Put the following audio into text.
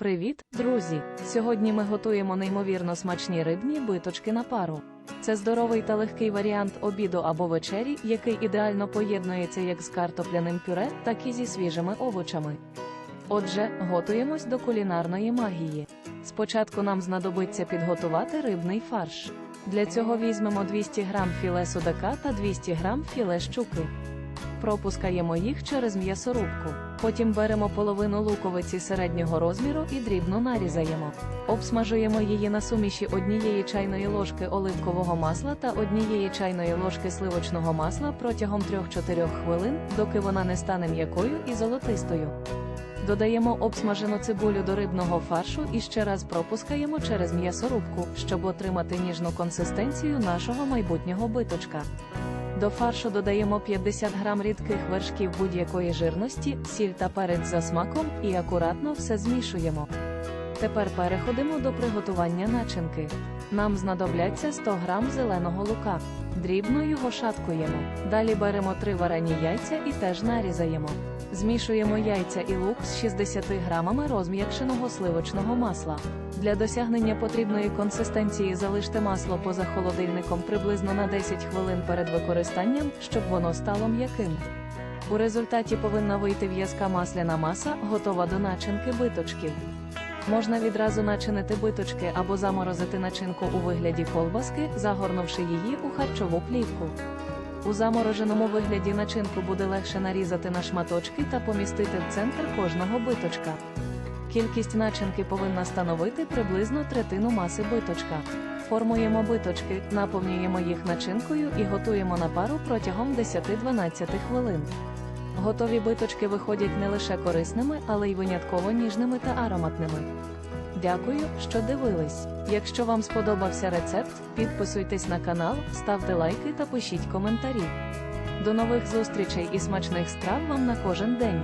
Привіт, друзі! Сьогодні ми готуємо неймовірно смачні рибні биточки на пару. Це здоровий та легкий варіант обіду або вечері, який ідеально поєднується як з картопляним пюре, так і зі свіжими овочами. Отже, готуємось до кулінарної магії. Спочатку нам знадобиться підготувати рибний фарш. Для цього візьмемо 200 г філе судака та 200 г філе щуки. Пропускаємо їх через м'ясорубку. Потім беремо половину луковиці середнього розміру і дрібно нарізаємо. Обсмажуємо її на суміші однієї чайної ложки оливкового масла та однієї чайної ложки сливочного масла протягом 3-4 хвилин, доки вона не стане м'якою і золотистою. Додаємо обсмажену цибулю до рибного фаршу і ще раз пропускаємо через м'ясорубку, щоб отримати ніжну консистенцію нашого майбутнього биточка. До фаршу додаємо 50 грам рідких вершків будь-якої жирності, сіль та перець за смаком і акуратно все змішуємо. Тепер переходимо до приготування начинки. Нам знадобляться 100 грам зеленого лука. Дрібно його шаткуємо. Далі беремо 3 варені яйця і теж нарізаємо. Змішуємо яйця і лук з 60 грамами розм'якшеного сливочного масла. Для досягнення потрібної консистенції залиште масло поза холодильником приблизно на 10 хвилин перед використанням, щоб воно стало м'яким. У результаті повинна вийти в'язка масляна маса, готова до начинки биточків. Можна відразу начинити биточки або заморозити начинку у вигляді колбаски, загорнувши її у харчову плівку. У замороженому вигляді начинку буде легше нарізати на шматочки та помістити в центр кожного биточка. Кількість начинки повинна становити приблизно третину маси биточка. Формуємо биточки, наповнюємо їх начинкою і готуємо на пару протягом 10-12 хвилин. Готові биточки виходять не лише корисними, але й винятково ніжними та ароматними. Дякую, що дивились. Якщо вам сподобався рецепт, підписуйтесь на канал, ставте лайки та пишіть коментарі. До нових зустрічей і смачних страв вам на кожен день!